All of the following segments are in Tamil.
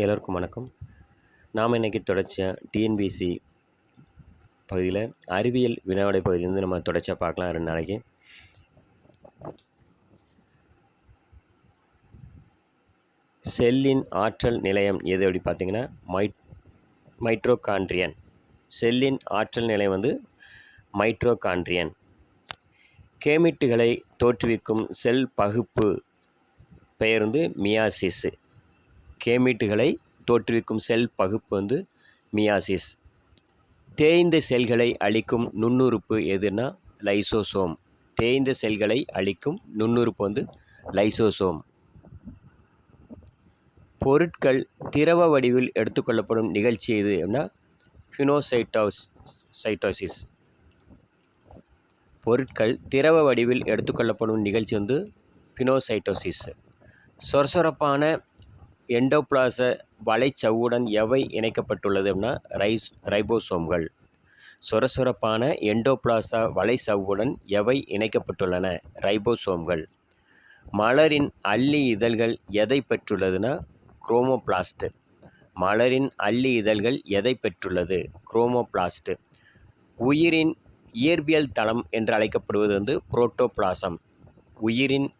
எல்லோருக்கும் வணக்கம். நாம் இன்றைக்கி தொடர்ச்சியாக டிஎன்பிசி பகுதியில் அறிவியல் வினாவிடை பகுதியிலேருந்து நம்ம தொடர்ச்சியாக பார்க்கலாம் ரெண்டு நாளைக்கு. செல்லின் ஆற்றல் நிலையம் எது அப்படி பார்த்தீங்கன்னா மைட் மைட்ரோகாண்ட்ரியன். செல்லின் ஆற்றல் நிலையம் வந்து மைட்ரோகாண்ட்ரியன். கேமிட்டுகளை தோற்றுவிக்கும் செல் பகுப்பு பெயர் வந்து மியாசிஸு. கேமீட்டுகளை தோற்றுவிக்கும் செல் பகுப்பு வந்து மியாசிஸ். தேய்ந்த செல்களை அழிக்கும் நுண்ணுறுப்பு எதுனா லைசோசோம். தேய்ந்த செல்களை அழிக்கும் நுண்ணுறுப்பு வந்து லைசோசோம். பொருட்கள் திரவ வடிவில் எடுத்துக்கொள்ளப்படும் நிகழ்ச்சி எது அப்படின்னா ஃபினோசைட்டோஸ் சைட்டோசிஸ். பொருட்கள் திரவ வடிவில் எடுத்துக்கொள்ளப்படும் நிகழ்ச்சி வந்து ஃபினோசைட்டோசிஸ் சொரசொரப்பான எண்டோபிளாச வலைச்சவ்வுடன் எவை இணைக்கப்பட்டுள்ளது அப்படின்னா ரைஸ் ரைபோசோம்கள். சுரசுரப்பான எண்டோபிளாசா வலைச்சவ்வுடன் எவை இணைக்கப்பட்டுள்ளன? ரைபோசோம்கள். மலரின் அள்ளி இதழ்கள் எதை பெற்றுள்ளதுன்னா குரோமோபிளாஸ்ட். மலரின் அள்ளி இதழ்கள் எதை பெற்றுள்ளது? குரோமோபிளாஸ்ட். உயிரின் இயற்பியல் தளம் என்று அழைக்கப்படுவது வந்து புரோட்டோபிளாசம். உயிரின்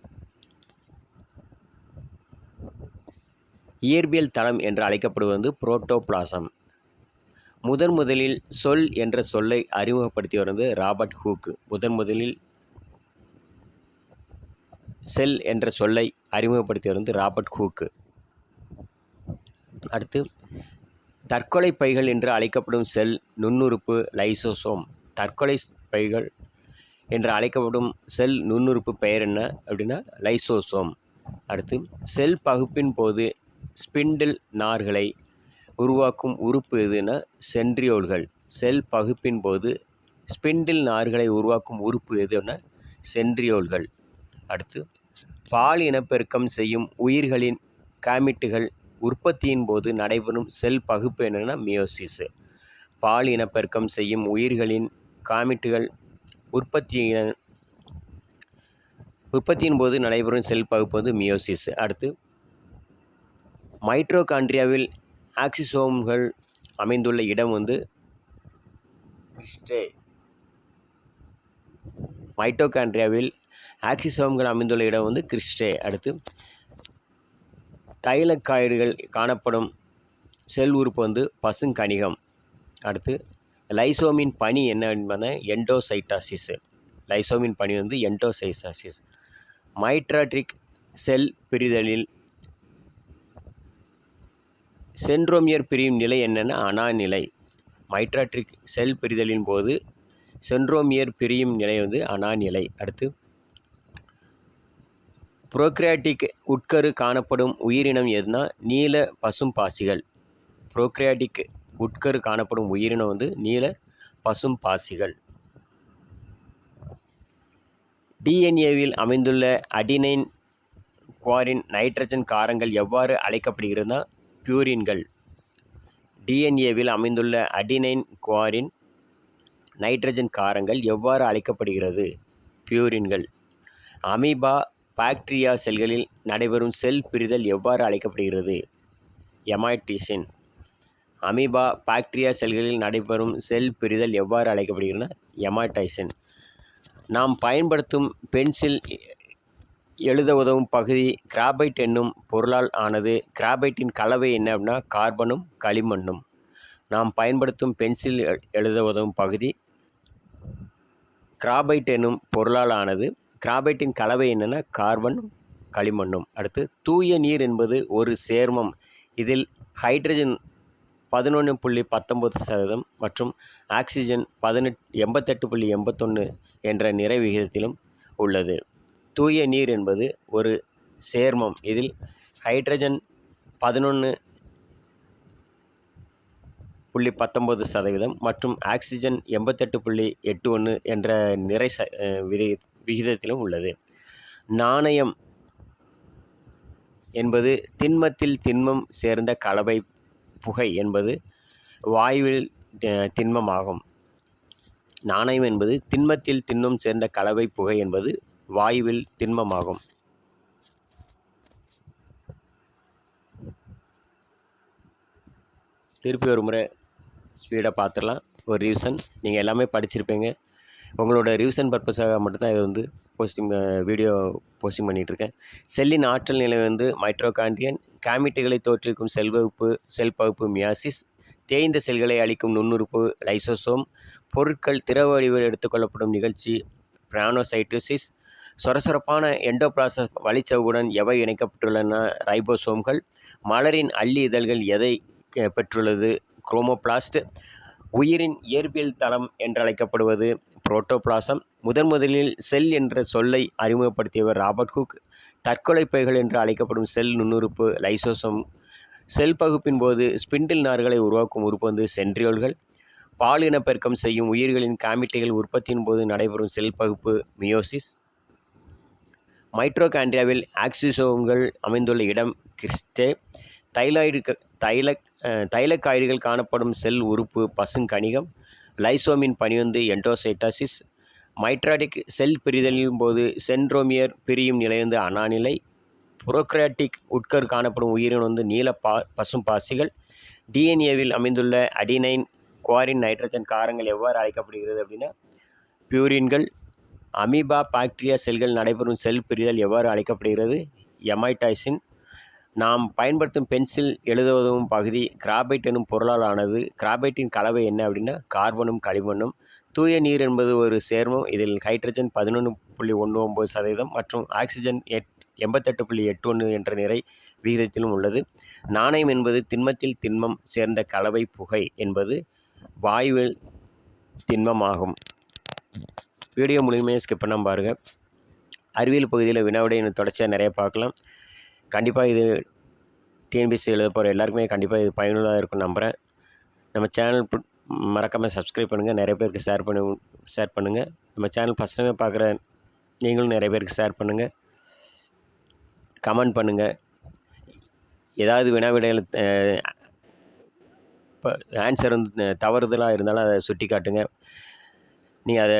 இயற்பியல் தளம் என்று அழைக்கப்படுவது புரோட்டோபிளாசம். முதன் முதலில் சொல் என்ற சொல்லை அறிமுகப்படுத்தி வந்து ராபர்ட் ஹூக் முதன் முதலில் செல் என்ற சொல்லை அறிமுகப்படுத்தி வந்து ராபர்ட் ஹூக்கு. அடுத்து தற்கொலை பைகள் என்று அழைக்கப்படும் செல் நுண்ணுறுப்பு லைசோசோம். தற்கொலை பைகள் என்று அழைக்கப்படும் செல் நுண்ணுறுப்பு பெயர் என்ன அப்படின்னா லைசோசோம். அடுத்து செல் பகுப்பின் போது ஸ்பிண்டில் நார்களை உருவாக்கும் உறுப்பு எதுனா சென்ட்ரியோல்கள். செல் பகுப்பின் போது ஸ்பிண்டில் நார்களை உருவாக்கும் உறுப்பு எதுனா சென்ட்ரியோல்கள். அடுத்து பால் இனப்பெருக்கம் செய்யும் உயிர்களின் காமிட்டுகள் உற்பத்தியின் போது நடைபெறும் செல் பகுப்பு என்னென்னா மியோசிஸு. பால் இனப்பெருக்கம் செய்யும் உயிர்களின் காமிட்டுகள் உற்பத்தியின் உற்பத்தியின் போது நடைபெறும் செல் பகுப்பு வந்து மியோசிஸ். அடுத்து மைட்ரோகாண்ட்ரியாவில் ஆக்சிசோம்கள் அமைந்துள்ள இடம் வந்து கிறிஸ்டே மைட்டோகாண்ட்ரியாவில் ஆக்சிசோம்கள் அமைந்துள்ள இடம் வந்து கிறிஸ்டே அடுத்து தைலக்காய்டுகள் காணப்படும் செல் உறுப்பு வந்து பசுங்கணிகம் அடுத்து லைசோமின் பணி என்ன என்பதை எண்டோசைட்டாசிஸ். லைசோமின் பணி வந்து எண்டோசைட்டாசிஸ். மைட்ராட்ரிக் செல் பிரிதலில் சென்ட்ரோமியர் பிரியும் நிலை என்னென்னா? அனாநிலை மைட்ராட்ரிக் செல் பிரிதலின் போது சென்ட்ரோமியர் பிரியும் நிலை வந்து அனாநிலை அடுத்து புரோக்ரியாட்டிக் உட்கரு காணப்படும் உயிரினம் எதுனா? நீல பசும் பாசிகள். புரோக்ரியாட்டிக் உட்கரு காணப்படும் உயிரினம் வந்து நீல பசும் பாசிகள். டிஎன்ஏவில் அமைந்துள்ள அடினைன் குவாரின் நைட்ரஜன் காரங்கள் எவ்வாறு அழைக்கப்படுகிறதுனா? பியூரின்கள். டிஎன்ஏவில் அமைந்துள்ள அடினைன் குவாரின் நைட்ரஜன் காரங்கள் எவ்வாறு அழைக்கப்படுகிறது? பியூரின்கள். அமீபா பாக்டீரியா செல்களில் நடைபெறும் செல் பிரிதல் எவ்வாறு அழைக்கப்படுகிறது? எமாய்டிசின் அமீபா பாக்டீரியா செல்களில் நடைபெறும் செல் பிரிதல் எவ்வாறு அழைக்கப்படுகிறது எமாய்டைசின் நாம் பயன்படுத்தும் பென்சில் எழுத உதவும் பகுதி கிராபைட் என்னும் பொருளால் ஆனது கிராபைட்டின் கலவை என்ன அப்படின்னா கார்பனும் களிமண்ணும். நாம் பயன்படுத்தும் பென்சில் எழுத உதவும் பகுதி கிராபைட் என்னும் பொருளால் ஆனது கிராபைட்டின் கலவை என்னென்னா கார்பனும் களிமண்ணும். அடுத்து தூய நீர் என்பது ஒரு சேர்மம். இதில் ஹைட்ரஜன் பதினொன்று புள்ளி பத்தொம்பது சதவீதம் மற்றும் ஆக்சிஜன் பதினெட் எண்பத்தெட்டு புள்ளி எண்பத்தொன்று என்ற நிறை விகிதத்திலும் உள்ளது. தூய நீர் என்பது ஒரு சேர்மம். இதில் ஹைட்ரஜன் பதினொன்று புள்ளி பத்தொம்பது சதவீதம் மற்றும் ஆக்சிஜன் எண்பத்தெட்டு புள்ளி எட்டு ஒன்று என்ற நிறை ச விதி விகிதத்திலும் உள்ளது. நாணயம் என்பது திண்மத்தில் திண்மம் சேர்ந்த கலவை புகை என்பது வாயுவில் திண்மமாகும். நாணயம் என்பது திண்மத்தில் திண்மம் சேர்ந்த கலவை புகை என்பது வாயுவில் திண்மமாகும். திருப்பி ஒரு முறை ஸ்பீடாக பார்த்துடலாம் ஒரு ரிவிஷன் நீங்கள் எல்லாமே படிச்சிருப்பீங்க. உங்களோட ரிவிஷன் பர்பஸாக மட்டும்தான் இது வந்து போஸ்டிங் வீடியோ போஸ்டிங் பண்ணிகிட்ருக்கேன் செல்லின் ஆற்றல் நிலை வந்து மைட்ரோகாண்டியன் காமிட்டுகளை தோற்றுவிக்கும் செல் வகுப்பு செல் பகுப்பு மியாசிஸ் தேய்ந்த செல்களை அளிக்கும் நுண்ணுறுப்பு லைசோசோம் பொருட்கள் திரவ வடிவில் எடுத்துக்கொள்ளப்படும் நிகழ்ச்சி பிரானோசைட்டோசிஸ் சொரசொரப்பான எண்டோபிளாசஸ் வழிச்சவுடன் எவை இணைக்கப்பட்டுள்ளன? ரைபோசோம்கள். மலரின் அள்ளி இதழ்கள் எதை பெற்றுள்ளது? குரோமோபிளாஸ்ட். உயிரின் இயற்பியல் தளம் என்றழைக்கப்படுவது புரோட்டோபிளாசம். முதன் முதலில் செல் என்ற சொல்லை அறிமுகப்படுத்தியவர் ராபர்ட் குக் தற்கொலை பைகள் என்று அழைக்கப்படும் செல் நுண்ணுறுப்பு லைசோசோம். செல் பகுப்பின் போது ஸ்பிண்டில் நார்களை உருவாக்கும் உறுப்பு வந்து சென்ட்ரியோல்கள். பாலினப்பெருக்கம் செய்யும் உயிர்களின் காமிட்டைகள் உற்பத்தியின் போது நடைபெறும் செல் பகுப்பு மியோசிஸ். மைட்ரோகாண்ட்ரியாவில் ஆக்சிசோம்கள் அமைந்துள்ள இடம் கிறிஸ்டே. தைலாய்டு தைல தைலக்காய்டுகள் காணப்படும் செல் உறுப்பு பசுங்கணிகம் லைசோமின் பணி வந்து எண்டோசைட்டாசிஸ் மைட்ராடிக் செல் பிரிதலின் போது சென்ட்ரோமியர் பிரியும் நிலை வந்து அனாநிலை புரோக்ராட்டிக் உட்கர் காணப்படும் உயிரினம் வந்து நீல பா பசும் பாசிகள் டிஎன்ஏவில் அமைந்துள்ள அடினைன் குவாரின் நைட்ரஜன் காரங்கள் எவ்வாறு அழைக்கப்படுகிறது அப்படின்னா பியூரின்கள் அமீபா பாக்டீரியா செல்கள் நடைபெறும் செல் பிரிதல் எவ்வாறு அழைக்கப்படுகிறது? எமைடைசின். நாம் பயன்படுத்தும் பென்சில் எழுதுவதும் பகுதி கிராபைட் எனும் பொருளால் ஆனது கிராபைட்டின் கலவை என்ன அப்படின்னா கார்பனும் களிமண்ணும் தூய நீர் என்பது ஒரு சேர்மம். இதில் ஹைட்ரஜன் பதினொன்று புள்ளி ஒன்று ஒம்பது சதவீதம் மற்றும் ஆக்சிஜன் எட் எண்பத்தெட்டு புள்ளி எட்டு ஒன்று என்ற நிறை விகிதத்திலும் உள்ளது. நாணயம் என்பது திண்மத்தில் திண்மம் சேர்ந்த கலவை புகை என்பது வாயுவில் திண்மமாகும். வீடியோ முழுமையாக ஸ்கிப் பண்ணாமல் பாருங்கள் அறிவியல் பகுதியில் வினாவிடை இன்னும் தொடர்ச்சியாக நிறைய பார்க்கலாம். கண்டிப்பாக இது டிஎன்பிசி எழுத போகிற எல்லாருக்குமே கண்டிப்பாக இது பயனுள்ளதாக இருக்கும் நம்புகிறேன் நம்ம சேனல் மறக்காமல் சப்ஸ்கிரைப் பண்ணுங்கள் நிறைய பேருக்கு ஷேர் பண்ணு ஷேர் பண்ணுங்கள் நம்ம சேனல் ஃபஸ்ட் டைமே பார்க்குற நீங்களும் நிறைய பேருக்கு ஷேர் பண்ணுங்கள் கமெண்ட் பண்ணுங்கள் ஏதாவது வினாவிடையில் இப்போ ஆன்சர் வந்து தவறுதலாக இருந்தாலும் அதை சுட்டி காட்டுங்க நீங்கள் அதை